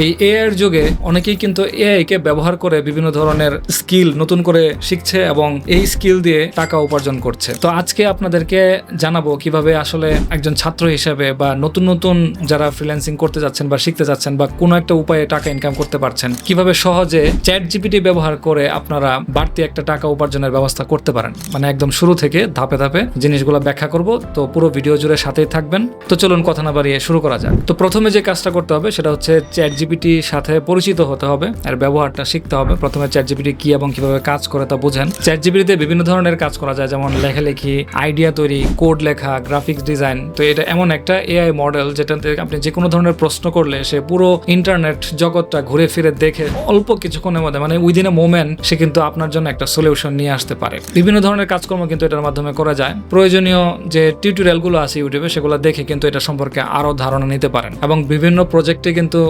এই এআই এর যুগে অনেকেই কিন্তু এআই কে ব্যবহার করে বিভিন্ন ধরনের স্কিল নতুন করে শিখছে এবং এই স্কিল দিয়ে টাকা উপার্জন করছে। তো আজকে আপনাদেরকে জানাব কীভাবে আসলে একজন ছাত্র হিসেবে বা নতুন নতুন যারা ফ্রিল্যান্সিং করতে যাচ্ছেন বা শিখতে যাচ্ছেন বা কোনো একটা উপায়ে টাকা ইনকাম করতে পারছেন, কীভাবে সহজে চ্যাট জিপিটি ব্যবহার করে আপনারা বাড়তি একটা টাকা উপার্জনের ব্যবস্থা করতে পারেন। মানে একদম শুরু থেকে ধাপে ধাপে জিনিসগুলো ব্যাখ্যা করব। তো পুরো ভিডিও জুড়ে সাথেই থাকবেন। তো চলুন কথা না বাড়িয়ে শুরু করা যাক। তো প্রথমে যে কাজটা করতে হবে সেটা হচ্ছে চ্যাট জিপিটির সাথে পরিচিত হতে হবে আর ব্যবহারটা শিখতে হবে। প্রথমে চ্যাট জিপিটি কি এবং কীভাবে কাজ করে তা বুঝেন। চ্যাট জিপিটিতে বিভিন্ন ধরনের কাজ করা যায়, যেমন লেখালেখি আইডিয়া তৈরি কোড লেখা গ্রাফিক্স ডিজাইন তো এটা এমন একটা এআই মডেল যেটাতে আপনি যে কোনো ধরনের প্রশ্ন করলে সে পুরো ইন্টারনেট জগৎটা ঘুরে ফিরে দেখে অল্প কিছুক্ষণের মধ্যে মানে উইদিন এ মোমেন্ট সে কিন্তু আপনার জন্য একটা সলিউশন নিয়ে আসতে পারে। বিভিন্ন ধরনের কাজকর্ম কিন্তু এটার মাধ্যমে করা যায়। প্রয়োজনীয় যে টিউটোরিয়ালগুলো আছে ইউটিউবে সেগুলো দেখে কিন্তু এটা সম্পর্কে আরও ধারণা নিতে পারেন। এবং বিভিন্ন প্রজেক্টে কিন্তু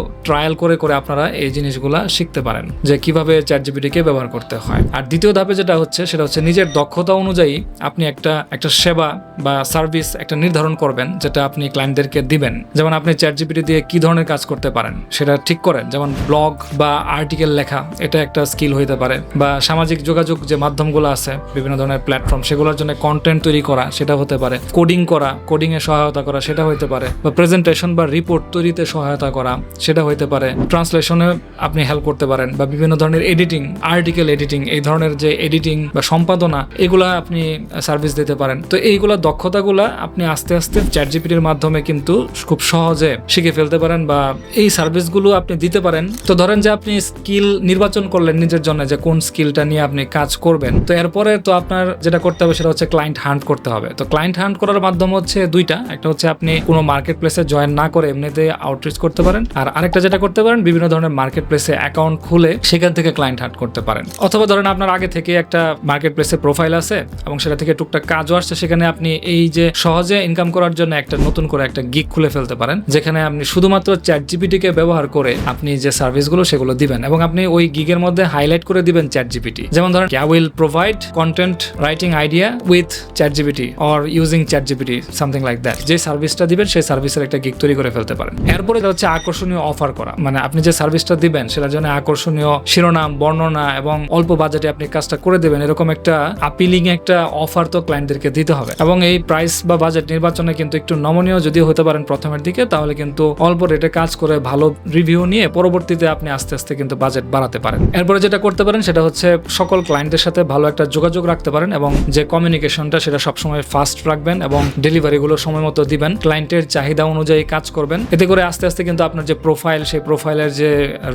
ট্রায়াল করে করে আপনারা এই জিনিসগুলা শিখতে পারেন যে কীভাবে চ্যাট জিপিটিকে ব্যবহার করতে হয়। আর দ্বিতীয় ধাপে যেটা হচ্ছে, সেটা হচ্ছে নিজের দক্ষতা অনুযায়ী আপনি একটা একটা সেবা বা সার্ভিস একটা নির্ধারণ করবেন, যেটা আপনি ক্লায়েন্টদেরকে দিবেন। যেমন আপনি চ্যাট জিপিটি দিয়ে কি ধরনের কাজ করতে পারেন, সেটা ঠিক করেন। যেমন ব্লগ বা আর্টিকেল লেখা, এটা একটা স্কিল হইতে পারে। বা সামাজিক যোগাযোগ যে মাধ্যমগুলো আছে, বিভিন্ন ধরনের প্ল্যাটফর্ম সেগুলোর জন্য কন্টেন্ট তৈরি করা, সেটা হতে পারে। কোডিং করা কোডিং এ সহায়তা করা, সেটা হইতে পারে। বা প্রেজেন্টেশন বা রিপোর্ট তৈরিতে সহায়তা করা, সেটা হতে পারে ট্রান্সলেশনে আপনি হেল্প করতে পারেন বা বিভিন্ন ধরনের এডিটিং আর্টিকেল এডিটিং এই ধরনের যে এডিটিং বা সম্পাদনা, এগুলা আপনি সার্ভিস দিতে পারেন। তো এইগুলা দক্ষতাগুলা আপনি আস্তে আস্তে চ্যাট জিপিটির মাধ্যমে কিন্তু খুব সহজে শিখে ফেলতে পারেন বা এই সার্ভিসগুলো আপনি দিতে পারেন। তো ধরেন যে আপনি স্কিল নির্বাচন করলেন নিজের জন্য যে কোন স্কিলটা নিয়ে আপনি কাজ করবেন। তো এরপরে তো আপনার যেটা করতে হবে সেটা হচ্ছে ক্লায়েন্ট হান্ট করতে হবে। তো ক্লায়েন্ট হান্ট করার মাধ্যম হচ্ছে দুইটা। একটা হচ্ছে আপনি কোনো মার্কেট প্লেসে জয়েন না করে এমনিতে আউটরিচ করতে পারেন। আর আরেকটা যেটা করতে পারেন, বিভিন্ন ধরনের মার্কেট প্লেসে অ্যাকাউন্ট খুলে সেখান থেকে ক্লায়েন্ট হান্ট করতে পারেন। অথবা ধরেন আপনার আগে থেকে একটা মার্কেট প্লেসে প্রোফাইল আছে এবং সেটা থেকে টুকটাক কাজও আসছে, সেখানে আপনি এই যে সহজে ইনকাম করার জন্য একটা নতুন করে একটা গিগ খুলে ফেলতে পারেন, যেখানে আপনি শুধুমাত্র চ্যাট জিপিটিকে ব্যবহার করে আপনি যে সার্ভিসগুলো সেগুলো দিবেন এবং আপনি ওই গিগের মধ্যে হাইলাইট করে দিবেন চ্যাট জিপিটি যেমন ধরেন I will provide content writing idea with ChatGPT or using ChatGPT something like that যে সার্ভিসটা দিবেন, সেই সার্ভিসের একটা গিগ তৈরি করে ফেলতে পারেন। এরপরে হচ্ছে আকর্ষণীয় অফার করা। মানে আপনি যে সার্ভিসটা দিবেন, সেটার জন্য আকর্ষণীয় শিরোনাম, বর্ণনা এবং অল্প বাজেটে আপনি কাজটা করে দেবেন, এরকম একটা আপিলিং একটা অফার তো ক্লায়েন্টদেরকে দিতে হবে। এবং এই প্রাইস বা বাজেট নির্বাচনে কিন্তু একটু নমনীয় যদি হতে পারেন প্রথমের দিকে, তাহলে কিন্তু অল্প রেটে কাজ করে ভালো রিভিউ নিয়ে পরবর্তীতে আপনি আস্তে আস্তে কিন্তু বাজেট বাড়াতে পারেন। এরপরে যেটা করতে পারেন, সেটা হচ্ছে সকল ক্লায়েন্টের সাথে ভালো একটা যোগাযোগ রাখতে পারেন এবং যে কমিউনিকেশনটা সেটা সবসময় ফাস্ট রাখবেন এবং ডেলিভারিগুলো সময় মতো দিবেন। ক্লায়েন্টের চাহিদা অনুযায়ী কাজ করবেন। এতে করে আস্তে আস্তে কিন্তু আপনার যে প্রোফাইল সেই প্রোফাইলের যে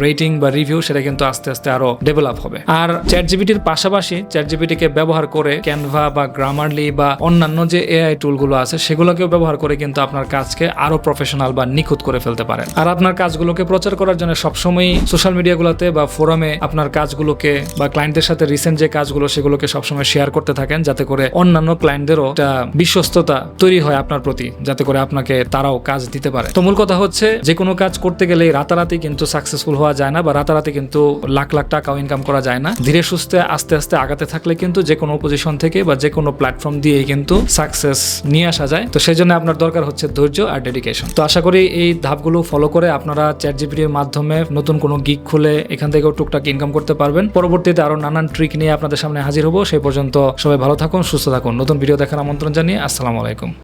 রেটিং বা রিভিউ সেটা কিন্তু আস্তে আস্তে আরও ডেভেলপ হবে। আর চ্যাট জিপিটির পাশাপাশি চ্যাট জিপিটিকে ব্যবহার করে ক্যানভা বা গ্রামারলি বা অন্যান্য যে এআই টুলগুলো আছে, সেগুলোকেও ব্যবহার করে কিন্তু আপনার কাজকে আরও প্রফেশনাল বা নিখুঁত করে ফেলতে পারেন। আর আপনার কাজগুলোকে প্রচার করার জন্য সবসময় সোশ্যাল মিডিয়াগুলোতে বা ফোরামে আপনার কাজগুলোকে বা ক্লায়েন্টের সাথে রিসেন্ট যে কাজগুলো, সেগুলোকে সবসময় শেয়ার করতে থাকেন, যাতে করে অন্যান্য ক্লায়েন্টদেরও একটা বিশ্বস্ততা তৈরি হয় আপনার প্রতি, যাতে করে আপনাকে তারাও কাজ দিতে পারে। তো মূল কথা হচ্ছে যে কোনো কাজ করতে গেলে রাতারাতি কিন্তু সাকসেসফুল হওয়া যায় না বা রাতারাতি কিন্তু লাখ লাখ টাকাও ইনকাম করা যায় না। ধীরে সুস্থে, আস্তে আস্তে আগাতে থাকলে কিন্তু যে কোনো পজিশন থেকে বা যে কোনো প্ল্যাটফর্ম দিয়েই কিন্তু সাকসেস নিয়ে আসা যায়। তো সেই জন্য আপনার দরকার হচ্ছে ধৈর্য আর ডেডিকেশন তো আশা করি এই ধাপগুলো ফলো করে আপনারা চ্যাট জিপিটির মাধ্যমে নতুন কোনো গিগ খুলে এখান থেকেও টুকটাক ইনকাম করতে পারবেন। পরবর্তীতে আরও নানান ট্রিক নিয়ে আপনাদের সামনে হাজির হব। সেই পর্যন্ত সবাই ভালো থাকুন, সুস্থ থাকুন। নতুন ভিডিও দেখার আমন্ত্রণ জানিয়ে আসসালামু আলাইকুম।